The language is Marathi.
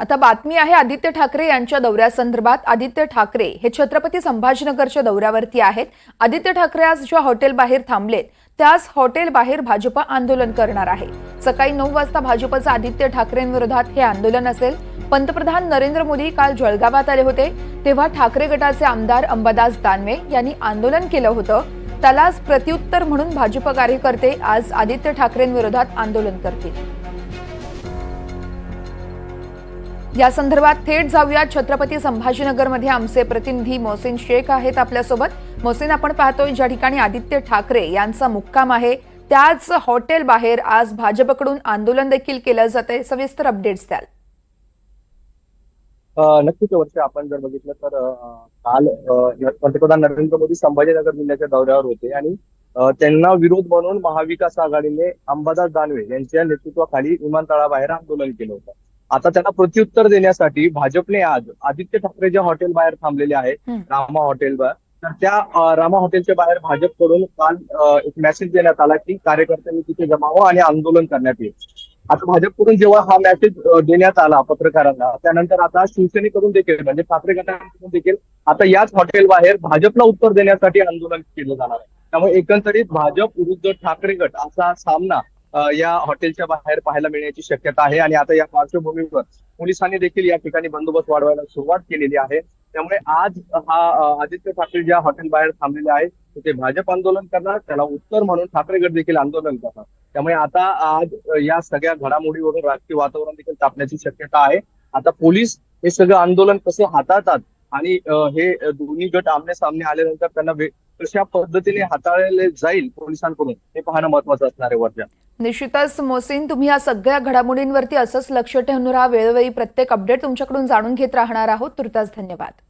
आता बातमी आहे आदित्य ठाकरे यांच्या दौऱ्यासंदर्भात. आदित्य ठाकरे हे छत्रपती संभाजीनगरच्या दौऱ्यावरती आहेत. आदित्य ठाकरे आज ज्या हॉटेल बाहेर थांबलेत त्याच हॉटेल बाहेर भाजप आंदोलन करणार आहे. सकाळी नऊ वाजता भाजपचं आदित्य ठाकरेंविरोधात हे आंदोलन असेल. पंतप्रधान नरेंद्र मोदी काल जळगावात आले होते. तेव्हा ठाकरे गटाचे आमदार अंबादास दानवे यांनी आंदोलन केलं होतं. त्यालाच प्रत्युत्तर म्हणून भाजप कार्यकर्ते आज आदित्य ठाकरेंविरोधात आंदोलन करतील. या संदर्भात थेट जाऊया छत्रपती संभाजीनगरमध्ये आमचे प्रतिनिधी मोहसिन शेख आहेत आपल्यासोबत. मोहसिन आपण पाहतोय ज्या ठिकाणी आदित्य ठाकरे यांचा मुक्काम आहे त्याच हॉटेल बाहेर आज भाजपकडून आंदोलन देखील केलं जात आहे सविस्तर अपडेट्स द्याल. नक्कीच वर्ष आपण जर बघितलं तर काल पंतप्रधान नरेंद्र मोदी संभाजीनगर जिल्ह्याच्या दौऱ्यावर होते आणि त्यांना विरोध म्हणून महाविकास आघाडीने अंबादास दानवे यांच्या नेतृत्वाखाली विमानतळाबाहेर आंदोलन केलं होतं. आता त्यांना प्रत्युत्तर देण्यासाठी भाजपने आज आदित्य ठाकरे ज्या हॉटेल बाहेर थांबलेले आहेत हं. रामा हॉटेल बाहेर तर त्या रामा हॉटेलच्या बाहेर भाजपकडून काल एक मेसेज देण्यात आला की कार्यकर्त्यांनी तिथे जमा व्हा आणि आंदोलन करण्यात येईल आता भाजपकडून जेव्हा हा मेसेज देण्यात आला पत्रकारांना त्यानंतर आता शिवसेनेकडून देखील म्हणजे ठाकरे गटाकडून देखील आता याच हॉटेल बाहेर भाजपला उत्तर देण्यासाठी आंदोलन केलं जाणार आहे त्यामुळे एकंदरीत भाजप विरुद्ध ठाकरे गट असा सामना या हॉटेलच्या बाहेर पाहायला मिळण्याची शक्यता आहे. आणि आता या पार्श्वभूमीवर पोलिसांनी देखील या ठिकाणी बंदोबस्त वाढवायला सुरुवात केलेली आहे. त्यामुळे आज हा आदित्य ठाकरे ज्या हॉटेल बाहेर थांबलेले आहेत तिथे भाजप आंदोलन करणार त्याला उत्तर म्हणून ठाकरे गट देखील आंदोलन करणार. त्यामुळे आता आज या सगळ्या घडामोडीवरून राजकीय वातावरण देखील तापण्याची शक्यता आहे. आता पोलीस हे सगळं आंदोलन कसं हाताळतात आणि हे दोन्ही गट आमने सामने आल्यानंतर त्यांना कशा पद्धतीने हाताळले जाईल पोलिसांकडून हे पाहणं महत्वाचं असणार आहे वर्ध्या निश्चितच मोसिन तुम्ही या सगळ्या घडामोडींवरती असंच लक्ष ठेवून राहा. वेळोवेळी प्रत्येक अपडेट तुमच्याकडून जाणून घेत राहणार आहोत. तुर्तास धन्यवाद.